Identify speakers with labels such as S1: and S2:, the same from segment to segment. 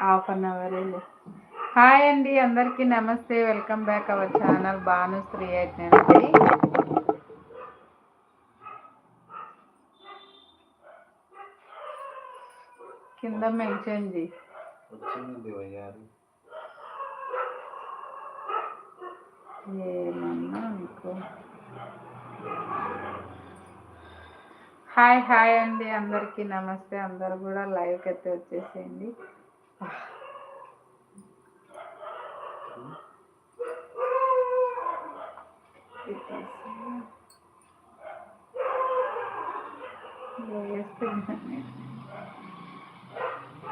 S1: Half an hour hi అండి అందరికీ నమస్తే. Welcome back our channel Bhanu Sri అండి కింద మెన్షన్ చేయి. ఏమన్నా అనుకో. హాయ్ హాయ్ అండి. అందరికీ నమస్తే. అందరు కూడా లైవ్కి అయితే వచ్చేసేయండి.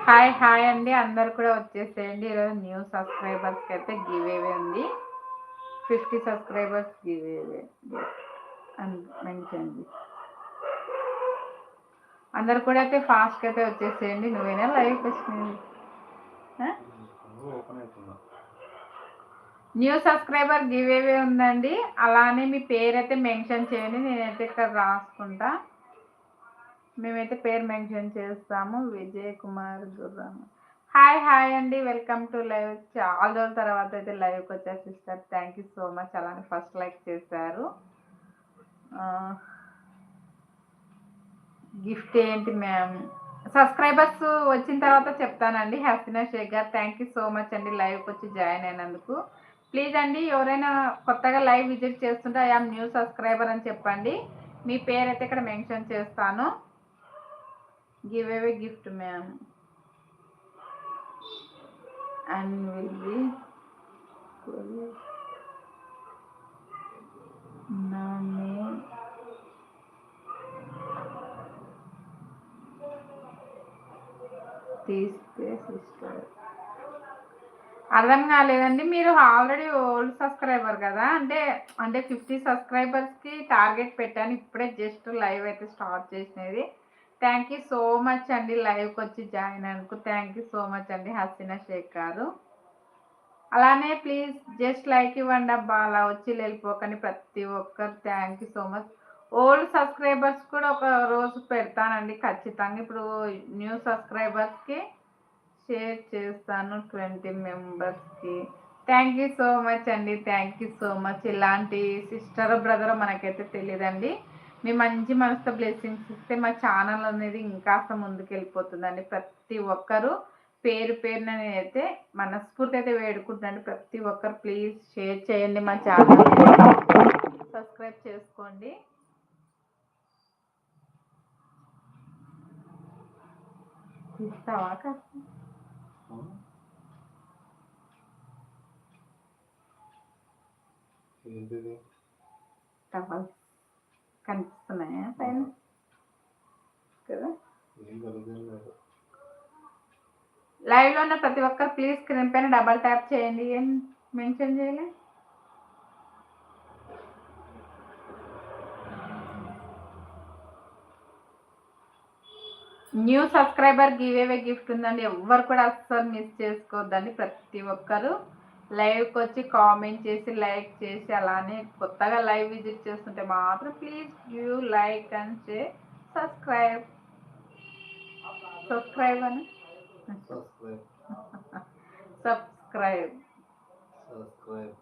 S1: హాయ్ హాయ్ అండి. అందరు కూడా వచ్చేసేయండి. ఈరోజు న్యూ సబ్స్క్రైబర్స్కి అయితే గివ్ అవే ఉంది. ఫిఫ్టీ సబ్స్క్రైబర్స్ గివ్ అవే అని మెన్షన్ అందరు కూడా అయితే ఫాస్ట్గా అయితే వచ్చేసేయండి. నువ్వేనా లైవ్ వచ్చింది న్యూ సబ్స్క్రైబర్ గివ్ అవే ఉందండి. అలానే మీ పేరు అయితే మెన్షన్ చేయండి. నేనైతే ఇక్కడ రాసుకుంటా. మేమైతే పేరు మెన్షన్ చేస్తాము. విజయ్ కుమార్ గుర్రం. హాయ్ హాయ్ అండి. వెల్కమ్ టు లైవ్ చాలా రోజుల తర్వాత అయితే లైవ్కి వచ్చారు sister thank you so much అలానే ఫస్ట్ లైక్ చేశారు. గిఫ్ట్ ఏంటి మ్యామ్? సబ్స్క్రైబర్స్ వచ్చిన తర్వాత చెప్తానండి. హ్యాపీనా షేక్ గారు థ్యాంక్ యూ సో మచ్ అండి లైవ్కి వచ్చి జాయిన్ అయినందుకు. ప్లీజ్ అండి ఎవరైనా కొత్తగా లైవ్ విజిట్ చేస్తుంటే ఐఆమ్ న్యూ సబ్స్క్రైబర్ అని చెప్పండి. మీ పేరు అయితే ఇక్కడ మెన్షన్ చేస్తాను. Giveaway gift ma'am. And will be నా తీస్తే సిస్టర్ అర్థం కాలేదండి. మీరు ఆల్రెడీ ఓల్డ్ సబ్స్క్రైబర్ కదా. అంటే అంటే ఫిఫ్టీ సబ్స్క్రైబర్స్కి టార్గెట్ పెట్టాను. ఇప్పుడే జస్ట్ లైవ్ అయితే స్టార్ట్ చేసినది. థ్యాంక్ యూ సో మచ్ అండి. లైవ్కి వచ్చి జాయిన్ అనుకు థ్యాంక్ యూ సో మచ్ అండి హసీనా షేక్ గారు అలానే ప్లీజ్ జస్ట్ లైక్ ఇవ్వండి అబ్బా. అలా వచ్చి వెళ్ళిపోకండి ప్రతి ఒక్కరు. Thank you so much old subscribers కూడా ఒక రోజు పెడతానండి. ఖచ్చితంగా ఇప్పుడు న్యూ సబ్స్క్రైబర్స్కి షేర్ చేస్తాను ట్వంటీ మెంబర్స్కి థ్యాంక్ యూ సో మచ్ అండి. థ్యాంక్ యూ సో మచ్ ఇలాంటి సిస్టర్ బ్రదర్ మనకైతే తెలియదండి మీ మంచి మనసుతో బ్లెస్సింగ్స్ ఇస్తే మా ఛానల్ అనేది ఇంకాస్త ముందుకెళ్ళిపోతుందండి. ప్రతి ఒక్కరూ పేరు పేరున నేనైతే మనస్ఫూర్తి అయితే వేడుకుంటున్నాను. ప్రతి ఒక్కరు ప్లీజ్ షేర్ చేయండి మా ఛానల్ సబ్స్క్రైబ్ చేసుకోండి. ఇస్తావా కాస్త టవల్స్ కనిపిస్తున్నాయా పైన కదా
S2: ఏం కలుగుతుంది
S1: లైవ్లో ఉన్న ప్రతి ఒక్కరు ప్లీజ్ స్క్రీన్ పైన డబల్ ట్యాప్ చేయండి. ఏం మెన్షన్ చేయలే? New subscriber give away gift ఉందండి. ఎవ్వరు కూడా అస్సలు మిస్ చేసుకోవద్దండి ప్రతి ఒక్కరు. లైవ్కి వచ్చి కామెంట్ చేసి లైక్ చేసి అలానే కొత్తగా లైవ్ విజిట్ చేస్తుంటే మాత్రం please you like and share subscribe subscribe అని?
S2: సబ్స్క్రైబ్
S1: సబ్స్క్రైబ్
S2: సబ్స్క్రైబ్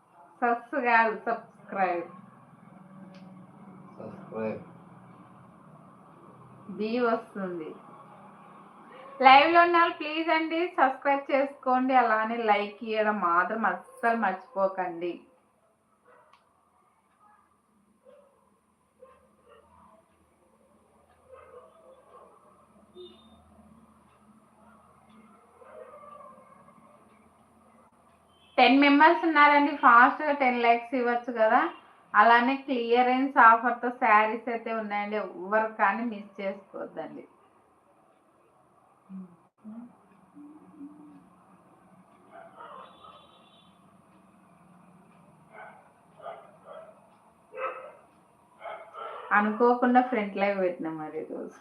S1: సబ్స్ కాదు సబ్స్క్రైబ్
S2: సబ్స్క్రైబ్
S1: బి వస్తుంది. లైవ్లో ఉన్నారు. ఉన్న ప్లీజ్ అండి సబ్స్క్రైబ్ చేసుకోండి. అలానే లైక్ ఇవ్వడం మాత్రం అస్సలు మర్చిపోకండి. టెన్ మెంబర్స్ ఉన్నారండి. ఫాస్ట్గా టెన్ ల్యాక్స్ ఇవ్వచ్చు కదా. అలానే క్లియరెన్స్ ఆఫర్తో శారీస్ అయితే ఉన్నాయండి. ఎవరు కానీ మిస్ చేసుకోవద్దండి. అనుకోకుండా ఫ్రంట్ లైవ్ పెట్టినా మరి రోజు.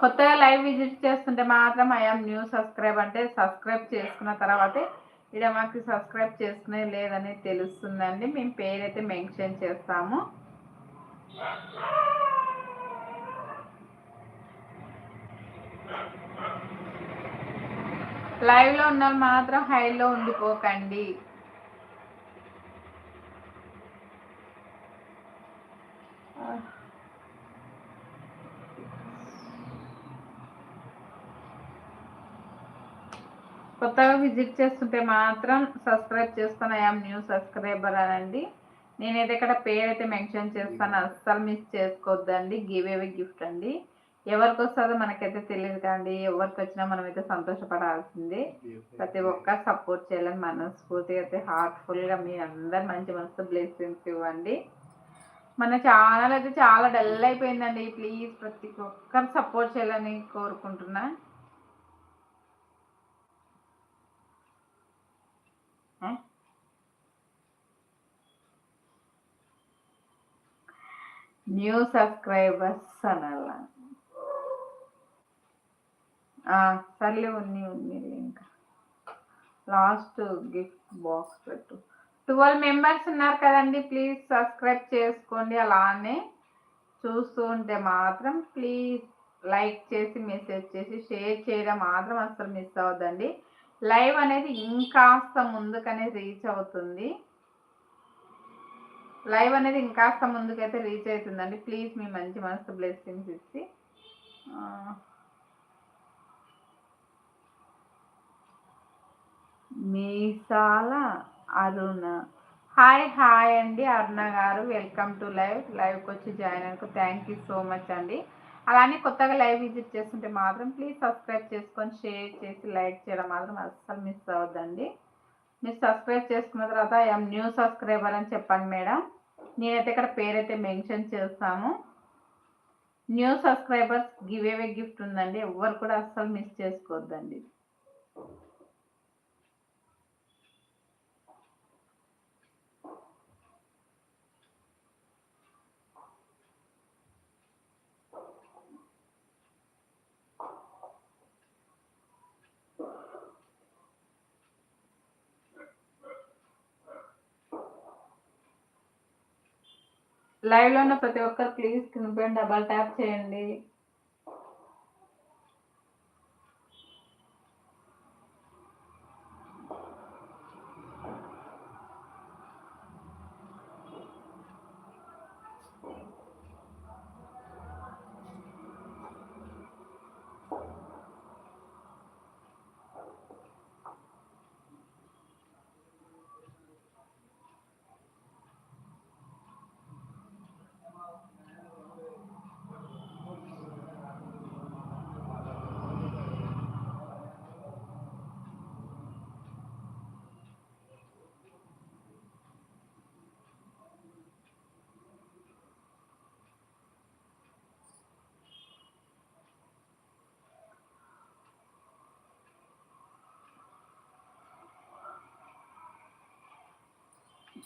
S1: కొత్తగా లైవ్ విజిట్ చేస్తుంటే మాత్రం ఐఎమ్ న్యూ సబ్స్క్రైబ్ అంటే సబ్స్క్రైబ్ చేసుకున్న తర్వాతే ఇక్కడ మాకు సబ్స్క్రైబ్ చేసుకునే లేదని తెలుస్తుందండి. మేము పేరైతే మెన్షన్ చేస్తాము. లైవ్లో ఉన్న మాత్రం హైలో ఉండిపోకండి. కొత్తగా విజిట్ చేస్తుంటే మాత్రం సబ్స్క్రైబ్ చేస్తాను ఐఎమ్ న్యూ సబ్స్క్రైబర్ అనండి. నేనైతే ఇక్కడ పేరు అయితే మెన్షన్ చేస్తాను అస్సలు మిస్ చేసుకోవద్దండి గివ్ అవే గిఫ్ట్ అండి. ఎవరికి వస్తుందో మనకైతే తెలియదు కానీ ఎవరికి వచ్చినా మనం అయితే సంతోషపడాల్సిందే. ప్రతి ఒక్క సపోర్ట్ చేయాలని మనస్ఫూర్తిగా అయితే హార్ట్ఫుల్గా మీ అందరు మంచి మనసు బ్లెస్సింగ్స్ ఇవ్వండి. మన ఛానల్ అయితే చాలా డల్ అయిపోయిందండి. ప్లీజ్ ప్రతి ఒక్కరు సపోర్ట్ చేయాలని కోరుకుంటున్నా. న్యూ సబ్స్క్రైబర్స్ అనాల. సర్లే ఉన్ని ఉన్ని ఇంకా. లాస్ట్ గిఫ్ట్ బాక్స్ పెట్టు. ట్వెల్వ్ మెంబర్స్ ఉన్నారు కదండి ప్లీజ్ సబ్స్క్రైబ్ చేసుకోండి అలానే. చూస్తూ ఉంటే మాత్రం ప్లీజ్ లైక్ చేసి మెసేజ్ చేసి షేర్ చేయడం మాత్రం అసలు మిస్ అవ్వద్దండి. లైవ్ అనేది ఇంకాస్త ముందుకనే రీచ్ అవుతుంది. లైవ్ అనేది ఇంకాస్త ముందుకైతే రీచ్ అవుతుందండి. ప్లీజ్ మీ మంచి మనసు బ్లెస్సింగ్స్ ఇచ్చి. మీసాల అరుణ. హాయ్ హాయ్ అండి అరుణ గారు. Welcome to live. లైవ్కి వచ్చి జాయిన్ అనుకో థ్యాంక్ యూ సో మచ్ అండి. అలానే కొత్తగా లైవ్ విజిట్ చేస్తుంటే మాత్రం ప్లీజ్ సబ్స్క్రైబ్ చేసుకొని షేర్ చేసి లైక్ చేయడం మాత్రం అస్సలు మిస్ అవ్వద్దండి. మీరు సబ్స్క్రైబ్ చేసుకున్న తర్వాత ఐఎమ్ న్యూ సబ్స్క్రైబర్ అని చెప్పండి మేడం. నేనైతే ఇక్కడ పేరైతే మెన్షన్ చేస్తాము. New subscribers give away gift ఉందండి. ఎవరు కూడా అస్సలు మిస్ చేసుకోవద్దండి లైవ్లో ఉన్న ప్రతి ఒక్కరు ప్లీజ్ కింద డబల్ ట్యాప్ చేయండి.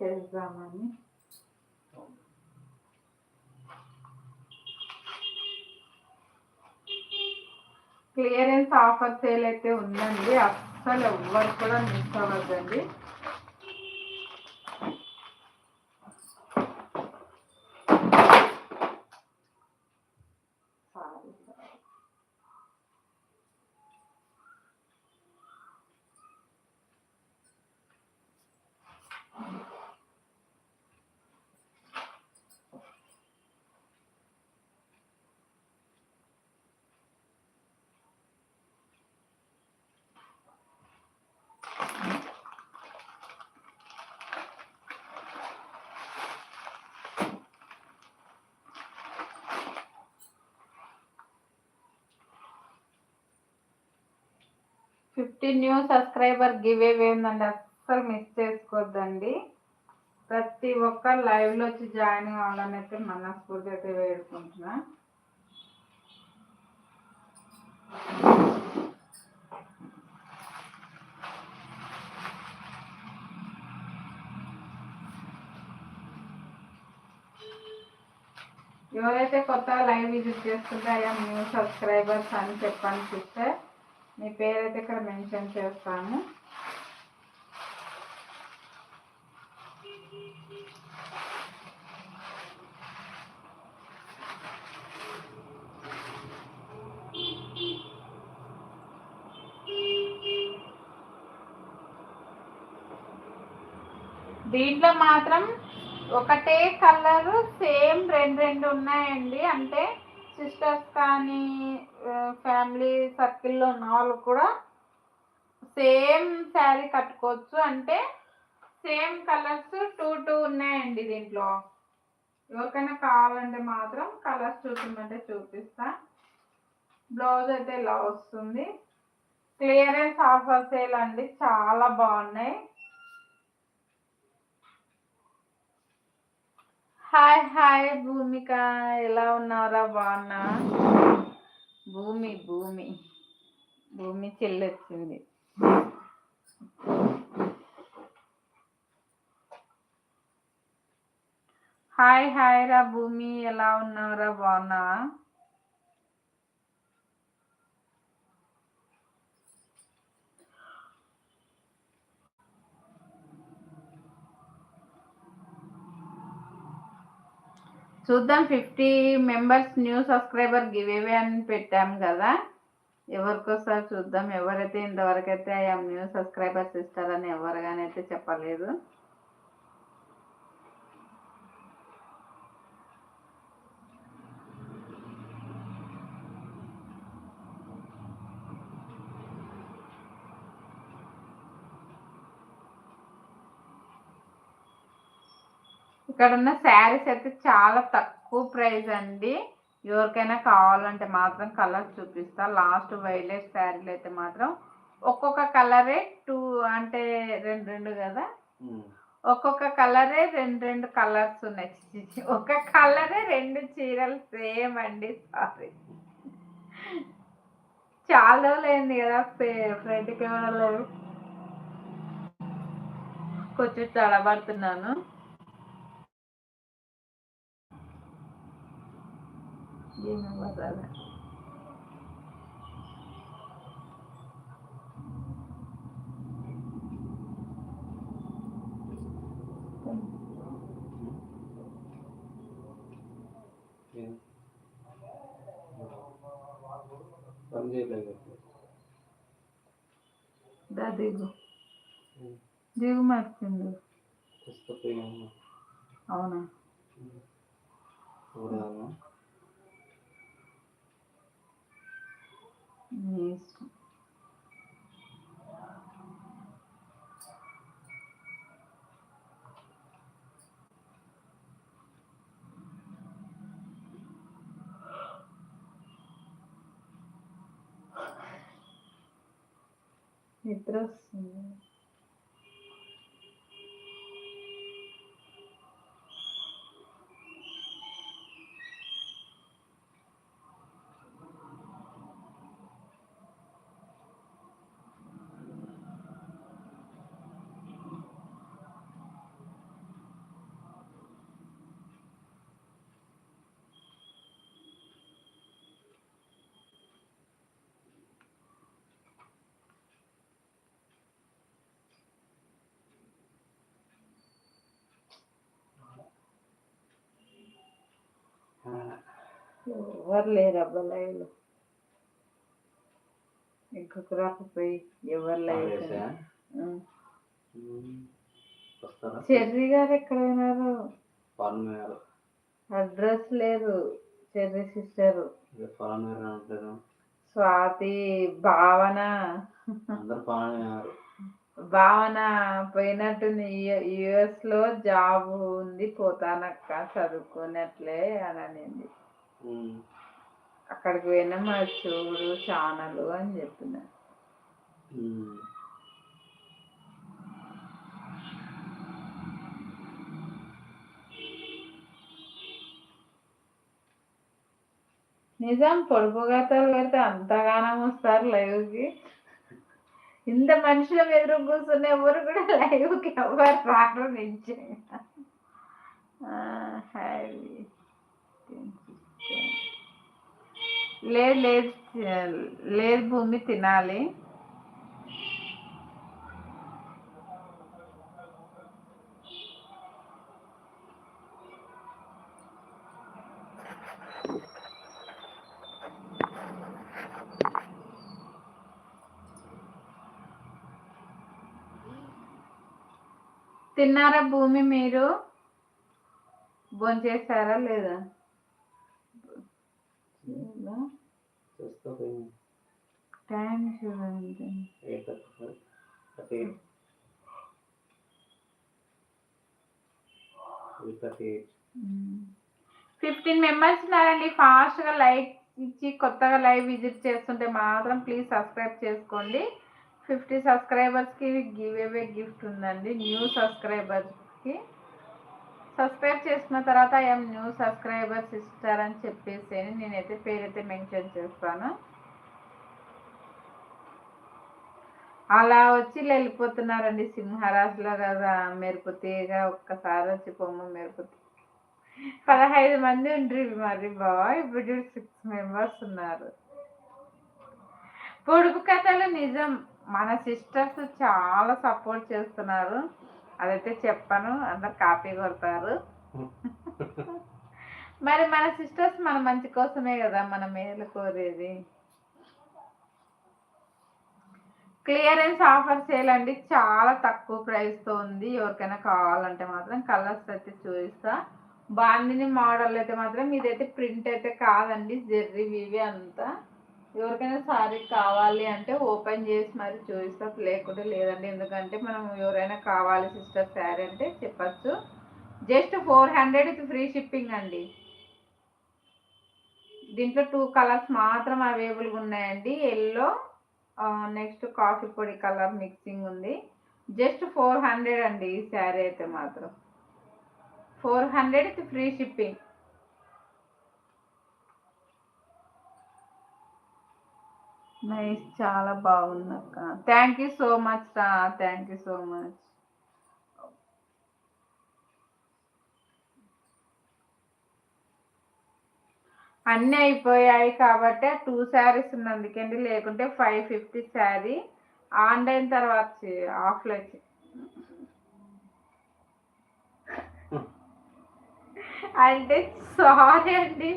S1: చేద్దామని క్లియరెన్స్ ఆఫర్ సేల్ అయితే ఉందండి. అస్సలు ఎవ్వరు కూడా miss అవ్వద్దండి sorry sorry fifty new subscriber giveaway ఉందండి. అస్సలు మిస్ చేసుకోవద్దండి ప్రతి ఒక్క లైవ్లో వచ్చి జాయిన్ కావాలని అయితే మనస్ఫూర్తి అయితే వేడుకుంటున్నా ఎవరైతే కొత్తగా లైవ్ విజిట్ చేస్తుంటే అయ్యా న్యూ సబ్స్క్రైబర్స్ అని చెప్పని చూస్తే మీ పేరైతే ఇక్కడ మెన్షన్ చేస్తాము దీంట్లో మాత్రం ఒకటే కలర్ సేమ్ రెండు రెండు ఉన్నాయండి. అంటే సిస్టర్స్ కానీ ఫ్యామిలీ సర్కిల్లో ఉన్న వాళ్ళు కూడా సేమ్ శారీ కట్టుకోవచ్చు. అంటే సేమ్ కలర్స్ టూ టూ ఉన్నాయండి దీంట్లో. ఎవరికైనా కావాలంటే మాత్రం కలర్స్ చూపించమంటే చూపిస్తా. బ్లౌజ్ అయితే ఇలా వస్తుంది. క్లియరెన్స్ ఆఫర్ సేల్ అండి. చాలా బాగున్నాయి. Hi hi Bhumika. ఎలా ఉన్నారా బాగున్నా భూమి భూమి. భూమి చెల్లొచ్చింది. హాయ్ హాయ్ రా భూమి. ఎలా ఉన్నావురా? బాగున్నావా? చూద్దాం fifty members new subscriber give away అని పెట్టాం కదా. ఎవరికోసారి చూద్దాం ఎవరైతే ఇంతవరకైతే ఐఎమ్ ఆ న్యూ సబ్స్క్రైబర్స్ ఇస్తారని ఎవరు కానీ అయితే చెప్పలేదు. ఇక్కడ ఉన్న శారీస్ అయితే చాలా తక్కువ ప్రైస్ అండి. ఎవరికైనా కావాలంటే మాత్రం కలర్స్ చూపిస్తా. లాస్ట్ వైలెట్ శారీలు అయితే మాత్రం ఒక్కొక్క కలరే టూ అంటే రెండు రెండు కదా. ఒక్కొక్క కలరే రెండు రెండు కలర్స్ ఉన్నాయి. ఒక కలరే రెండు చీరలు సేమ్ అండి సారీ. చాలా రోజులైంది కదా ఫ్రెండ్ కెమెరా లేదు. కొంచెం తడబడుతున్నాను. ये
S2: नंबर वाला दा
S1: देगो देगो
S2: ಮಾಡ್ತೀನಿ
S1: ಅಷ್ಟಕ್ಕೆ ಏನು
S2: ಅವನ
S1: ಅವನ
S2: చూడాలా
S1: నీ ఎవరు లేరు అబ్బా లైవ్లో ఇంకొక రాకపోయి ఎవరు లైవ్ చెర్రీ గారు ఎక్కడ
S2: వేర్
S1: అడ్రస్ లేదు చెర్రీ సిస్టర్. స్వాతి భావన.
S2: అందరు
S1: భావన పోయినట్టుంది. యుఎస్లో జాబ్ ఉంది పోతానక్క చదువుకున్నట్లే అని అనింది. అక్కడికి పోయినా మా చూడు చానలు అని చెప్పిన. నిజం పొడుపు గతాలు పెడితే అంతగానం వస్తారు లైవ్కి. ఇంత మనుషుల ఎదురు కూర్చున్న ఎవరు కూడా లైవ్కి ఎవరు రారు నుంచి లేదు లేదు లేదు భూమి తినాలి. తిన్నారా భూమి మీరు? భోంచేసారా లేదా? టైం చూడండి. ఫిఫ్టీన్ మెంబర్స్ ఉన్నారండి. ఫాస్ట్గా లైక్ ఇచ్చి కొత్తగా లైవ్ విజిట్ చేస్తుంటే మాత్రం ప్లీజ్ సబ్స్క్రైబ్ చేసుకోండి. ఫిఫ్టీ సబ్స్క్రైబర్స్కి గివ్ అవే గిఫ్ట్ ఉందండి. న్యూ సబ్స్క్రైబర్స్కి సబ్స్క్రైబ్ చేసిన తర్వాత ఐఎమ్ న్యూ సబ్స్క్రైబర్స్ ఇస్తారని చెప్పేసి నేనైతే పేరైతే మెన్షన్ చేస్తాను. అలా వచ్చి వెళ్ళిపోతున్నారండి సింహరాశిలో కదా మెరుపు తీగ ఒక్కసారి వచ్చి పొమ్మ మెరుపు పదహైదు మంది ఉండ్రి మరి బావ ఇప్పుడు సిక్స్ మెంబర్స్ ఉన్నారు. పొడుపు కథలు నిజం. మన సిస్టర్స్ చాలా సపోర్ట్ చేస్తున్నారు. అదైతే చెప్పను అందరు కాపీ కొడతారు. మరి మన సిస్టర్స్ మన మంచి కోసమే కదా మన మేలు కోరేది. క్లియరెన్స్ ఆఫర్ సేల్ అండి. చాలా తక్కువ ప్రైస్తో ఉంది. ఎవరికైనా కావాలంటే మాత్రం కలర్స్ అయితే చూపిస్తా. బాందిని మోడల్ అయితే మాత్రం ఇదైతే ప్రింట్ అయితే కాదండి. జెర్రీ వివి అంతా. ఎవరికైనా సారీ కావాలి అంటే ఓపెన్ చేసి మరి చూపిస్తా. లేకుంటే లేదండి. ఎందుకంటే మనం ఎవరైనా కావాలి సిస్టర్ శారీ అంటే చెప్పచ్చు. జస్ట్ ఫోర్ హండ్రెడ్ ఇది ఫ్రీ షిప్పింగ్ అండి. దీంట్లో టూ కలర్స్ మాత్రం అవైలబుల్గా ఉన్నాయండి. ఎల్లో నెక్స్ట్ కాఫీ పొడి కలర్ మిక్సింగ్ ఉంది. జస్ట్ ఫోర్ హండ్రెడ్ అండి ఈ శారీ అయితే మాత్రం. ఫోర్ హండ్రెడ్ ఇది ఫ్రీ షిప్పింగ్. నైస్ చాలా బాగుంది అక్క. థ్యాంక్ యూ సో మచ్ రా. థ్యాంక్ యూ సో మచ్ అన్నీ అయిపోయాయి కాబట్టి టూ శారీస్ ఉన్నందుకండి లేకుంటే ఫైవ్ ఫిఫ్టీ శారీ ఆన్లైన్ తర్వాత ఆఫ్లైన్ చే- అంటే సారీ అండి.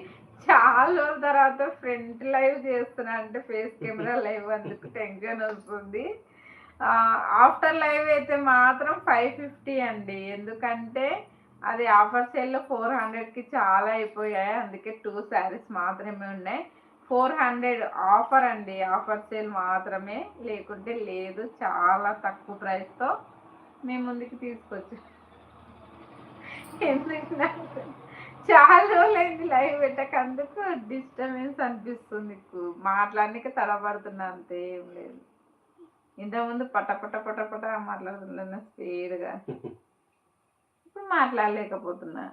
S1: చాలా రోజుల తర్వాత ఫ్రంట్ లైవ్ చేస్తున్నా అంటే ఫేస్ కెమెరా లైవ్ అందుకు టెన్షన్ వస్తుంది. ఆఫ్టర్ లైవ్ అయితే మాత్రం ఫైవ్ ఫిఫ్టీ అండి. ఎందుకంటే అది ఆఫర్ సేల్లో ఫోర్ హండ్రెడ్కి చాలా అయిపోయాయి. అందుకే టూ శారీస్ మాత్రమే ఉన్నాయి. ఫోర్ హండ్రెడ్ ఆఫర్ అండి. ఆఫర్ సేల్ మాత్రమే. లేకుంటే లేదు చాలా తక్కువ ప్రైస్తో మేము ముందుకి తీసుకొచ్చాం. ఎందుకు చాలా రోజులైంది లైవ్ పెట్టకందుకు డిస్టర్బెన్స్ అనిపిస్తుంది నీకు. మాట్లాడడానికి తడబడుతున్నా అంతే ఏం లేదు. ఇంతకుముందు పట పట పట పట మాట్లాడుతున్నా స్పీడ్గా. ఇప్పుడు మాట్లాడలేకపోతున్నా.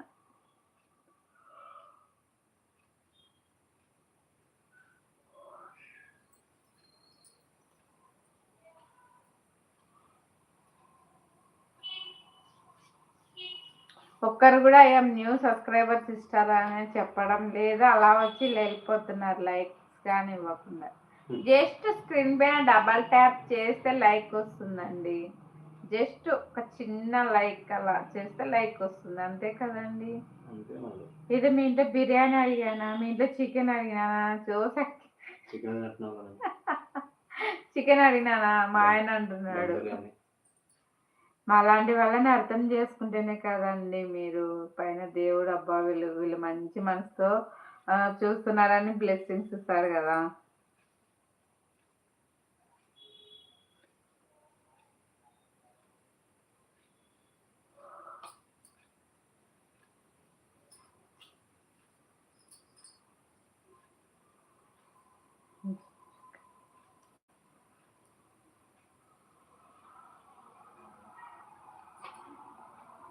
S1: ఒక్కరు కూడా ఐఎమ్ న్యూ సబ్స్క్రైబర్స్ ఇస్తారా అని చెప్పడం లేదు. అలా వచ్చి వెళ్ళిపోతున్నారు లైక్స్ కానీ ఇవ్వకుండా. జస్ట్ స్క్రీన్ పైన డబల్ ట్యాప్ చేస్తే లైక్ వస్తుందండి. జస్ట్ ఒక చిన్న లైక్ అలా చేస్తే లైక్ వస్తుంది. అంతే కదండి. ఇది మీ ఇంట్లో బిర్యానీ అడిగానా? మీ ఇంట్లో చికెన్ అడిగినానా చూసా
S2: చికెన్
S1: అడిగినానా? మా ఆయన అంటున్నాడు.
S2: మాలాంటి
S1: మా వాళ్ళని అర్థం చేసుకుంటేనే కదండి మీరు పైన దేవుడు అబ్బా వీళ్ళు వీళ్ళు మంచి మనసుతో చూస్తున్నారని బ్లెస్సింగ్స్ ఇస్తారు కదా.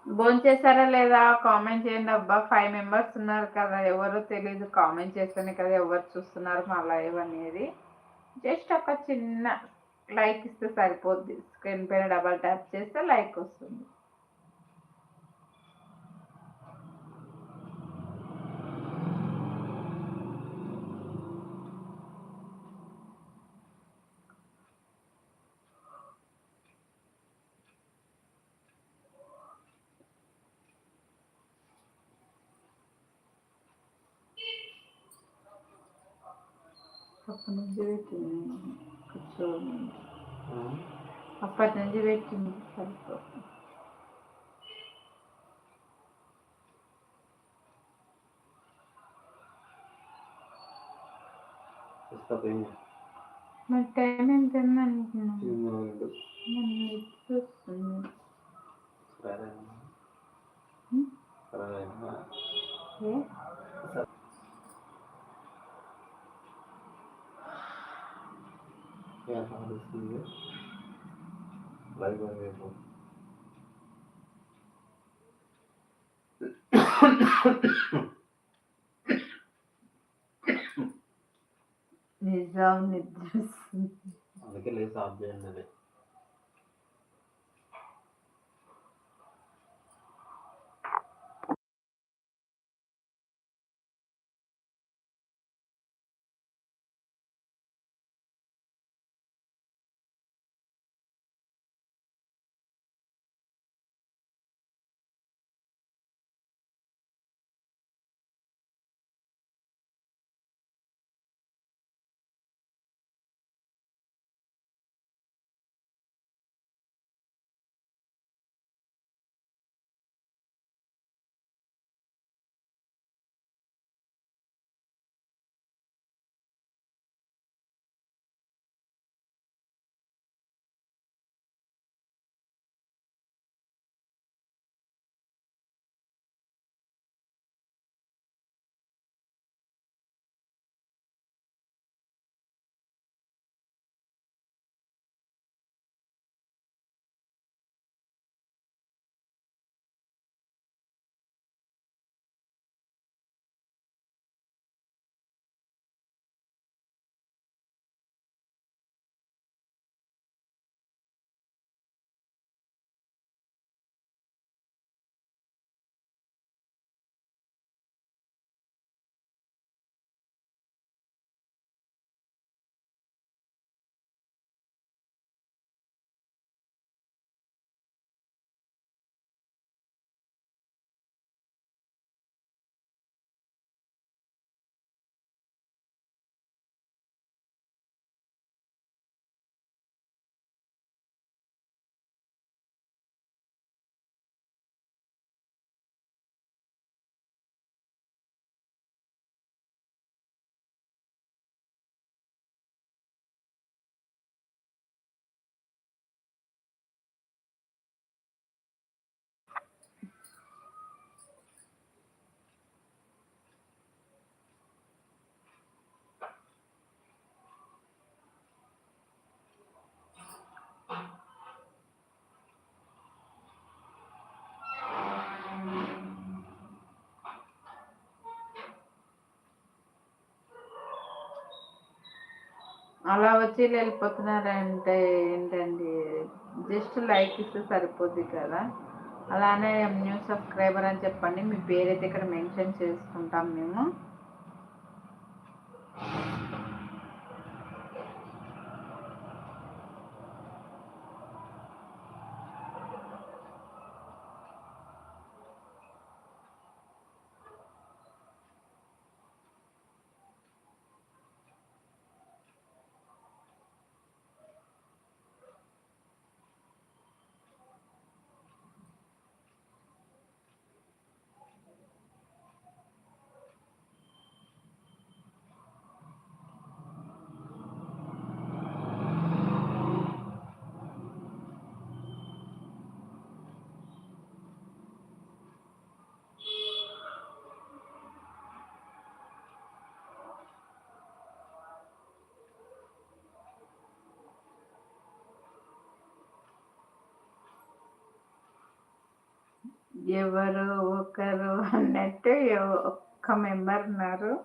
S1: భోంచేశారా లేదా? కామెంట్ చేయండి. అబ్బా ఫైవ్ మెంబర్స్ ఉన్నారు కదా. ఎవరో తెలియదు కామెంట్ చేస్తేనే కదా ఎవరు చూస్తున్నారు మా లైవ్ అనేది. జస్ట్ ఒక చిన్న లైక్ ఇస్తే సరిపోద్ది. స్క్రీన్ పైన డబల్ ట్యాప్ చేస్తే లైక్ వస్తుంది. അപ്പത്തഞ്ച് വെക്കുന്നു ചിലപ്പോൾ ടൈം
S2: എന്തെന്നു
S1: ഏ
S2: సరే
S1: హ్మ్?
S2: సరే
S1: ఏ?
S2: ఎంత వస్తుంది లైవ్ రేపు
S1: నిజం నిద్ర వస్తుంది.
S2: అందుకే లేసి ఆఫ్ చేయండి
S1: అలా వచ్చి వెళ్ళిపోతున్నారంటే ఏంటండి? జస్ట్ లైక్ ఇస్తే సరిపోద్ది కదా? అలానే న్యూ సబ్స్క్రైబర్ అని చెప్పండి. మీ పేరైతే ఇక్కడ మెన్షన్ చేసుకుంటాం మేము. ఎవరు ఒకరు అన్నట్టు ఎవ- ఒక్క మెంబర్ ఉన్నారు.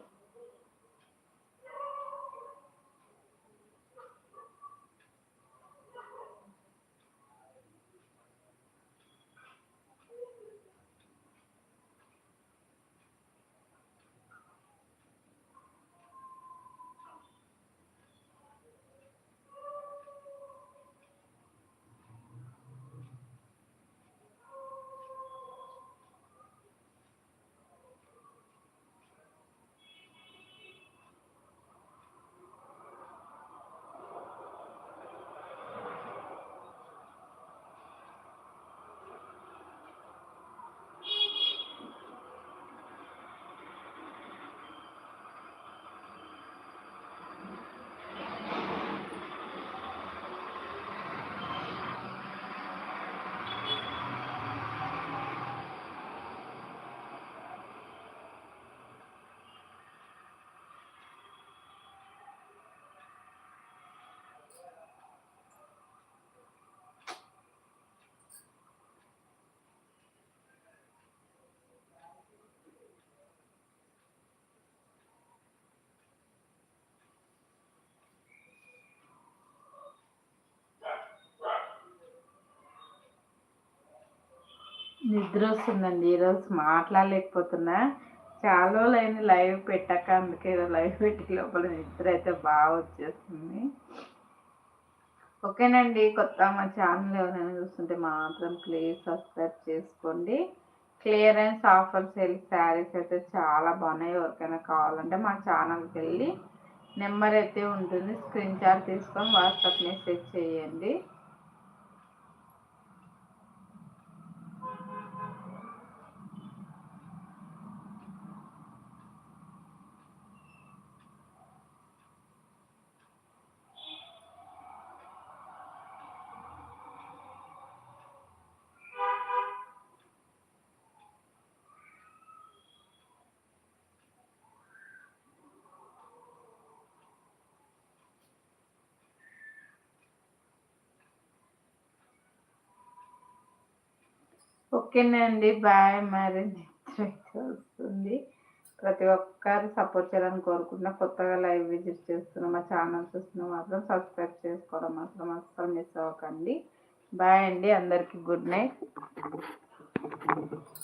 S1: నిద్ర వస్తుందండి ఈరోజు మాట్లాడలేకపోతున్నా. చాలా రోజులైన లైవ్ పెట్టాక అందుకే లైవ్ పెట్టి లోపల నిద్ర అయితే బాగా వచ్చేస్తుంది. ఓకేనండి కొత్త మా ఛానల్ ఎవరైనా చూస్తుంటే మాత్రం ప్లీజ్ సబ్స్క్రైబ్ చేసుకోండి. క్లియరెన్స్ ఆఫర్ సేల్ శారీస్ అయితే చాలా బాగున్నాయి. ఎవరికైనా కావాలంటే మా ఛానల్కి వెళ్ళి నెంబర్ అయితే ఉంటుంది. స్క్రీన్ షాట్ తీసుకొని వాట్సాప్ మెసేజ్ చేయండి. ఓకేనండి. బాయ్. మరి వస్తుంది. ప్రతి ఒక్కరు సపోర్ట్ చేయాలని కోరుకుంటున్నా. కొత్తగా లైవ్ విజిట్ చేస్తున్నా మా ఛానల్ చూస్తున్నా మాత్రం సబ్స్క్రైబ్ చేసుకోవడం మాత్రం అస్సలు మిస్ అవ్వకండి. బాయ్ అండి. అందరికీ గుడ్ నైట్.